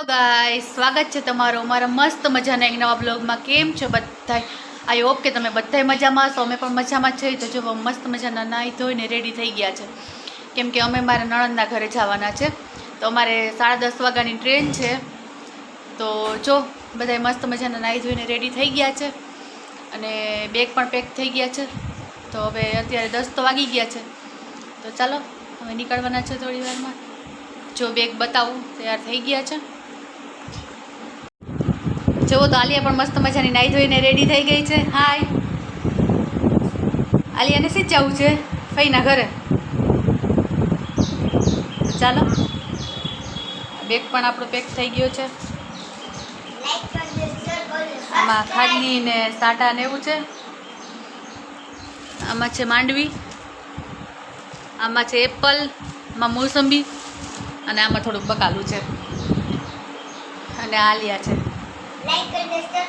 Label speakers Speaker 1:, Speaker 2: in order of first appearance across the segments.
Speaker 1: Hello ગાય સ્વાગત છે તમારું મારા મસ્ત મજાના એક નવા બ્લોગમાં. કેમ છો બધાય? આઈ હોપ કે તમે બધાય મજામાં હશો. અમે પણ મજામાં છીએ. તો જો મસ્ત મજાના નાહી ધોઈને રેડી થઈ ગયા છે. કેમ કે અમે મારા નણંદના ઘરે જવાના છે. તો અમારે સાડા દસ વાગ્યાની ટ્રેન છે. તો જો, બધાય મસ્ત મજાના નાહી ધોઈને રેડી થઈ ગયા છે. અને બેગ પણ પેક થઈ ગયા છે. તો હવે અત્યારે દસ તો વાગી ગયા છે. તો ચાલો, હવે નીકળવાના છે થોડી વારમાં. જો બેગ બતાવું, તૈયાર થઈ ગયા છે. જુઓ તો આલિયા પણ મસ્ત મજાની નાહી ધોઈને રેડી થઈ ગઈ છે. હાય આલિયાને શી જવું છે? ફઈના ઘરે. ચાલો. બેગ પણ આપણો પેક થઈ ગયો છે. આમાં ખાડની ને સાટા ને એવું છે. આમાં છે માંડવી. આમાં છે એપલ, આમાં મોસંબી અને આમાં થોડુંક બકાલું છે. અને આલિયા છે.
Speaker 2: લાઈક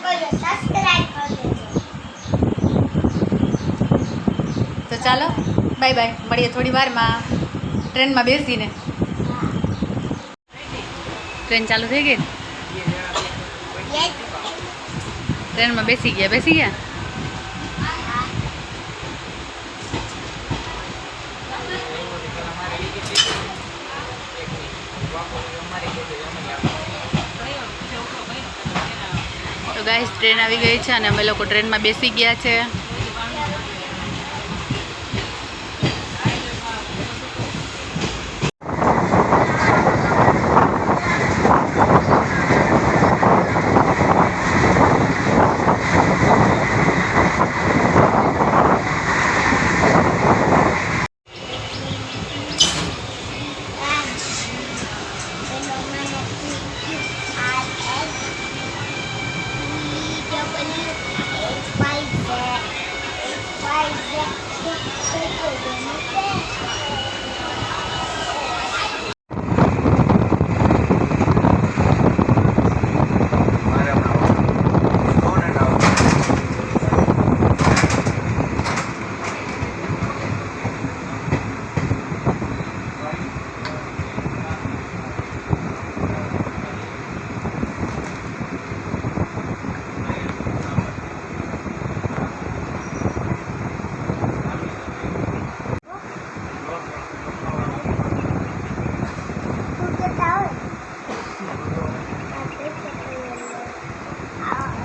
Speaker 2: કરજો સબસ્ક્રાઇબ કરજો
Speaker 1: તો ચાલો બાય બાય મળીએ થોડી વારમાં. ટ્રેનમાં બેસીને. ટ્રેન ચાલુ થઈ ગઈ? ટ્રેનમાં બેસી ગયા બેસી ગયા? તો ગાઈસ ટ્રેન આવી ગઈ છે અને અમે લોકો ટ્રેનમાં બેસી ગયા છે.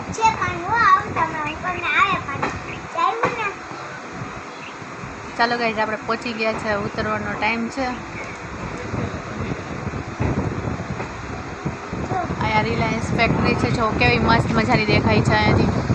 Speaker 2: છે પણ હું આવું તમે અંકલને આવે પણ ચાલ્યું ને
Speaker 1: ચાલો ગાઈઝ આપણે પહોંચી ગયા છે. ઉતરવાનો ટાઈમ છે. અહીંયા રિલાયન્સ ફેક્ટરી છે. જો કેવી મસ્ત મજાની દેખાય છે અહીંયાથી.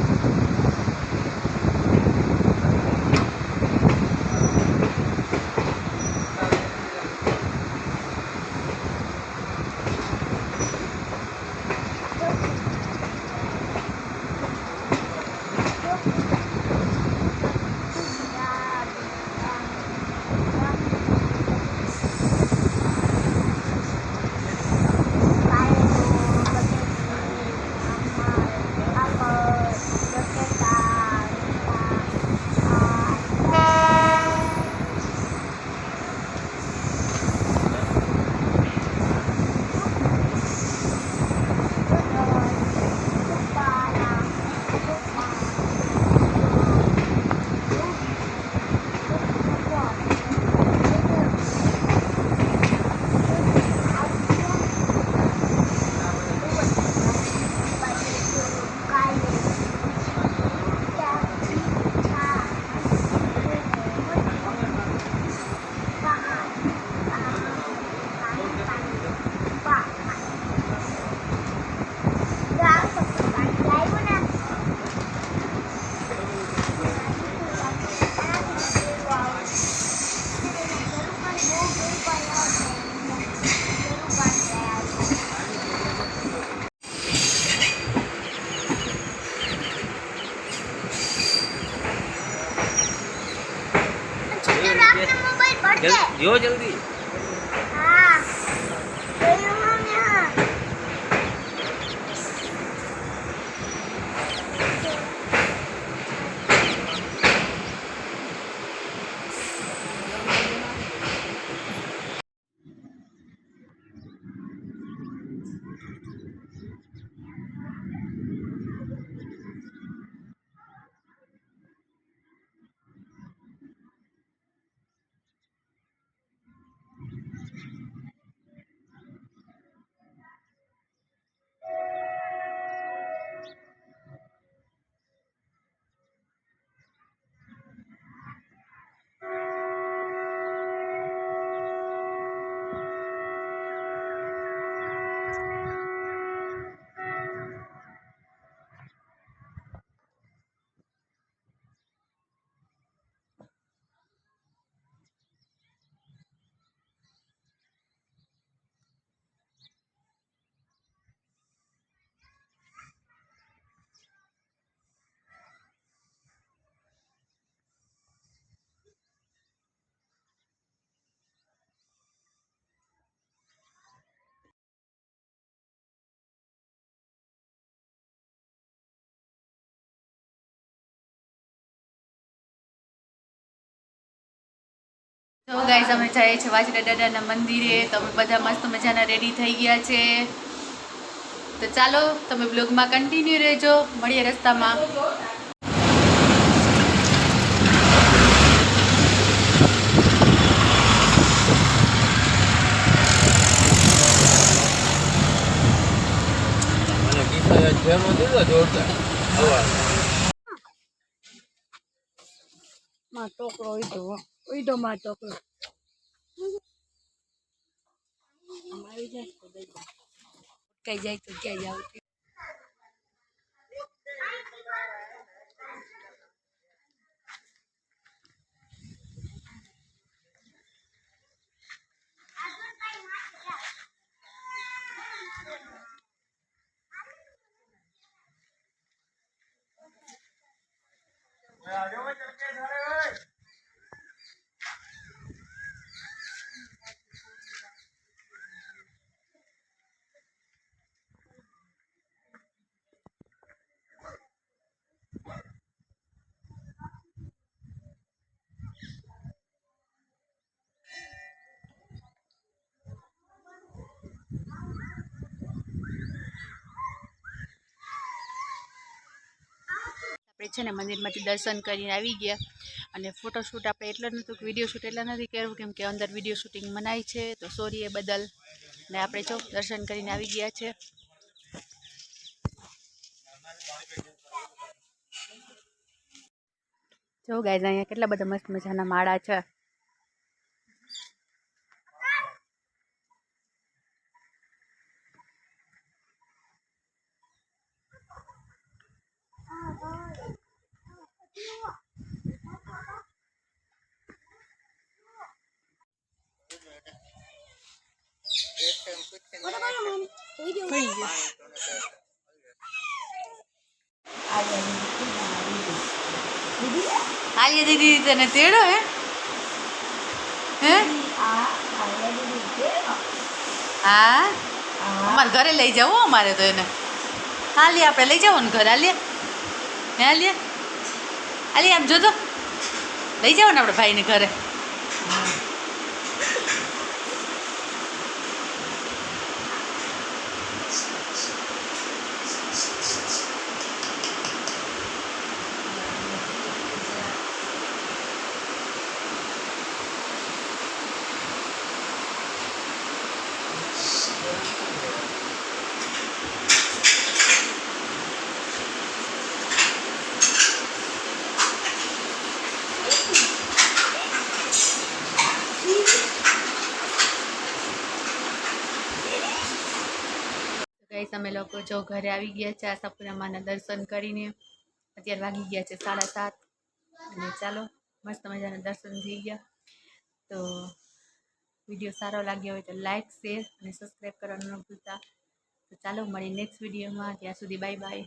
Speaker 3: જલ્દી જો જલ્દી
Speaker 2: હા જોયું મમ્મી હા
Speaker 1: તો ગાઈઝ અમે જઈએ છીએ વાજરા દાદાના મંદિરે. તો અમે બધા મસ્ત મજાના રેડી થઈ ગયા છે. તો ચાલો, તમે બ્લોગમાં કન્ટિન્યુ રહેજો. મળીએ રસ્તામાં.
Speaker 3: જોરદાર
Speaker 4: માં ટોકરો ઉઈડો ઉઈડો માં ટોકરો અમારી જાય તો દઈ કઈ જાય તો ક્યાં જાવ
Speaker 1: આપણે છે ને મંદિરમાંથી દર્શન કરીને આવી ગયા. અને ફોટોશૂટ આપણે એટલા નહોતું કે વીડિયો શૂટ એટલા નથી કર્યું, કેમ કે અંદર વીડિયો શૂટિંગ મનાય છે. તો સોરી એ બદલ. ને આપણે જો દર્શન કરીને આવી ગયા છે. જો ગાય અહીંયા કેટલા બધા મસ્ત મજાના માળા છે. આલિયા દીદી, તને તેડો, હે? હે? હા? અમારે ઘરે લઈ જવું અમારે તો એને. હાલી આપણે લઈ જવું ને ઘરે, હાલીએ. હે, હાલીએ? હાલી આમ જોતો લઈ જાઓ ને આપણે ભાઈને ઘરે ગાઈસ અમે લોકો જો ઘરે આવી ગયા છે આશાપુરામાના દર્શન કરીને અત્યારે વાગી ગયા છે સાડા સાત. અને ચાલો, મસ્ત મજાના દર્શન થઈ ગયા. તો વીડિયો સારો લાગ્યો હોય તો લાઇક શેર અને સબસ્ક્રાઈબ કરવાનું ન ભૂલતા. તો ચાલો, મળીએ નેક્સ્ટ વિડીયોમાં. ત્યાં સુધી બાય બાય